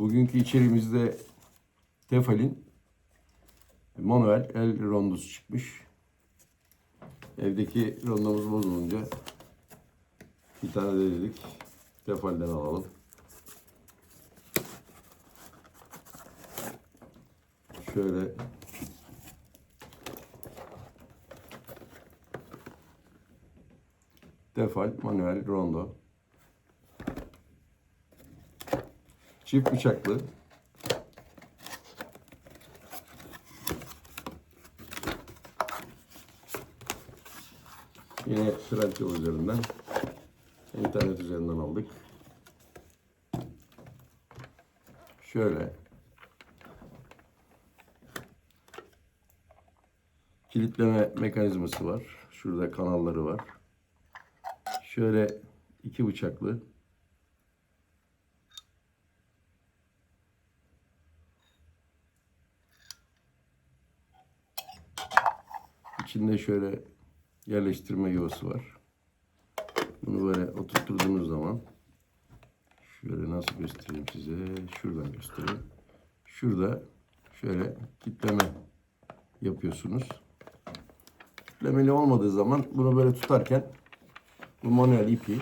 Bugünkü içeriğimizde Tefal'in manuel el rondosu çıkmış. Evdeki rondomuz bozulunca bir tane de dedik Tefal'den alalım. Şöyle Tefal manuel rondo. Çift bıçaklı. Yine Trendyol üzerinden internet üzerinden aldık. Şöyle kilitleme mekanizması var. Şurada kanalları var. Şöyle iki bıçaklı İçinde şöyle yerleştirme yuvası var. Bunu böyle oturtturduğunuz zaman şöyle nasıl göstereyim size? Şuradan göstereyim. Şurada şöyle kitleme yapıyorsunuz. Kitlemeli olmadığı zaman bunu böyle tutarken bu manuel ipi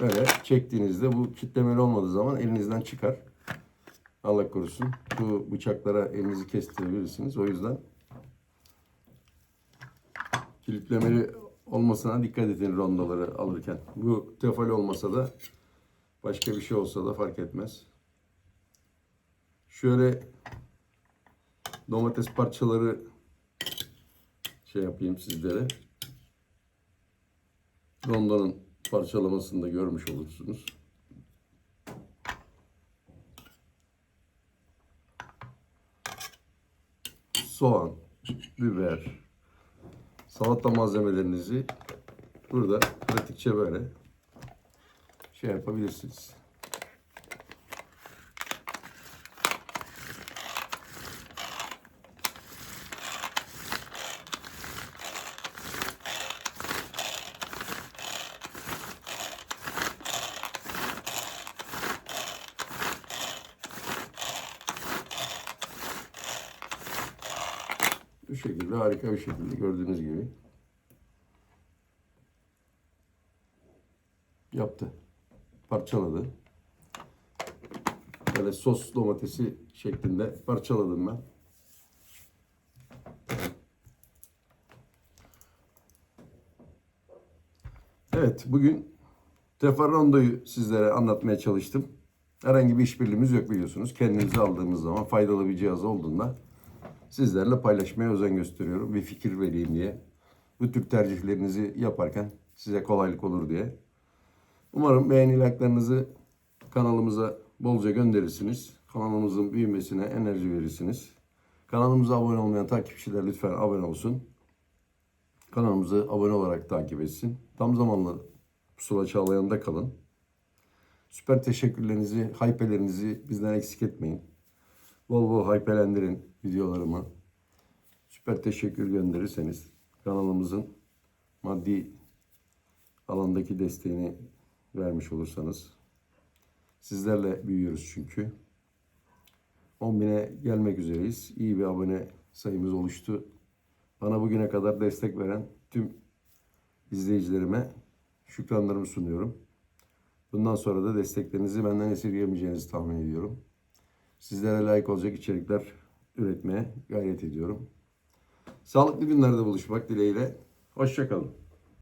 böyle çektiğinizde bu kitlemeli olmadığı zaman elinizden çıkar. Allah korusun. Bu bıçaklara elinizi kestirebilirsiniz. O yüzden kilitlemeli olmasına dikkat edin rondoları alırken. Bu tefal olmasa da başka bir şey olsa da fark etmez. Şöyle domates parçaları şey yapayım sizlere. Rondonun parçalamasını da görmüş olursunuz. Soğan, biber, salata malzemelerinizi burada pratikçe böyle şey yapabilirsiniz. Bu şekilde harika bir şekilde gördüğünüz gibi yaptı. Parçaladı. Böyle sos domatesi şeklinde parçaladım ben. Evet, bugün Teferrondo'yu sizlere anlatmaya çalıştım. Herhangi bir işbirliğimiz yok biliyorsunuz. Kendinize aldığımız zaman faydalı bir cihaz olduğunda sizlerle paylaşmaya özen gösteriyorum. Bir fikir vereyim diye. Bu tür tercihlerinizi yaparken size kolaylık olur diye. Umarım beğeni like'larınızı kanalımıza bolca gönderirsiniz. Kanalımızın büyümesine enerji verirsiniz. Kanalımıza abone olmayan takipçiler lütfen abone olsun. Kanalımızı abone olarak takip etsin. Tam zamanlı pusula çağlayanında kalın. Süper teşekkürlerinizi, hype'lerinizi bizden eksik etmeyin. Bol bol hype'lendirin videolarımı. Süper teşekkür gönderirseniz kanalımızın maddi alandaki desteğini vermiş olursanız sizlerle büyüyoruz çünkü. 10 bine gelmek üzereyiz. İyi bir abone sayımız oluştu. Bana bugüne kadar destek veren tüm izleyicilerime şükranlarımı sunuyorum. Bundan sonra da desteklerinizi benden esirgemeyeceğinizi tahmin ediyorum. Sizlere layık olacak içerikler üretmeye gayret ediyorum. Sağlıklı günlerde buluşmak dileğiyle. Hoşçakalın.